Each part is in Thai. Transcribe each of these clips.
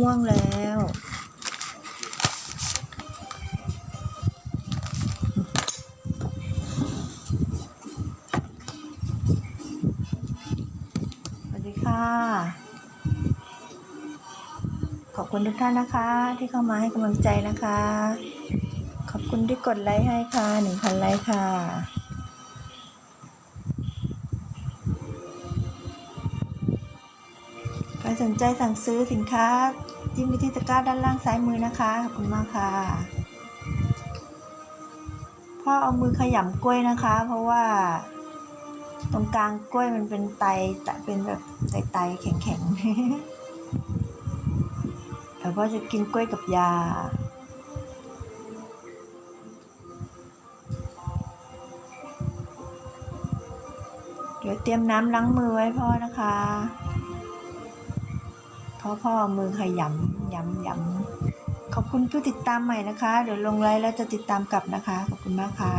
ง่วงแล้วสวัสดีค่ะขอบคุณทุกท่านนะคะ ที่เข้ามาให้กำลังใจนะคะ ขอบคุณที่กดไลค์ให้ค่ะหนึ่งพันไลค์ค่ะ ใครสนใจสั่งซื้อสินค้า จิ้มไปที่ตะกร้าด้านล่างซ้ายมือนะคะขอบคุณมากค่ะ พ่อเอามือขยำกล้วยนะคะ เพราะว่า ตรงกลางกล้วยมันเป็นไตแต่เป็นแบบไตไตๆแข็งๆแต่พ่อจะกินกล้วยกับยาเดี๋ยวเตรียมน้ำล้างมือไว้พ่อนะคะ เพราะพ่อมือขยำยำยำขอบคุณผู้ติดตามใหม่นะคะ เดี๋ยวลงไลน์แล้วจะติดตามกลับนะคะ ขอบคุณมากค่ะ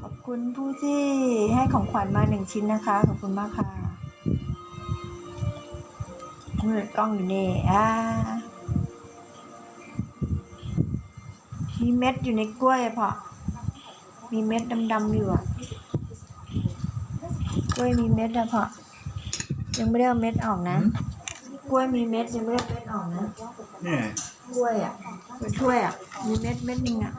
ขอบคุณผู้ที่ให้ของขวัญมาหนึ่งชิ้นนะคะ ขอบคุณมากค่ะนี่กล้องอยู่นี่อ่ามีเม็ดอยู่ในกล้วยอะพ่อมีเม็ดดำๆอยู่อะ กล้วยมีเม็ดอะพ่อยังไม่ได้เอาเม็ดออกนะ กล้วยมีเม็ดยังไม่ได้เอาเม็ดออกนะ เนี่ยกล้วยอะกล้วยถ้วยอะ มีเม็ดเม็ดหนึงอะ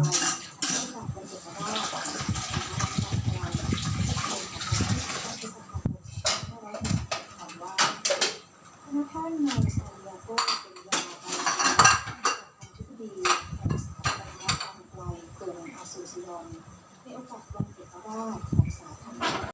วั พระท่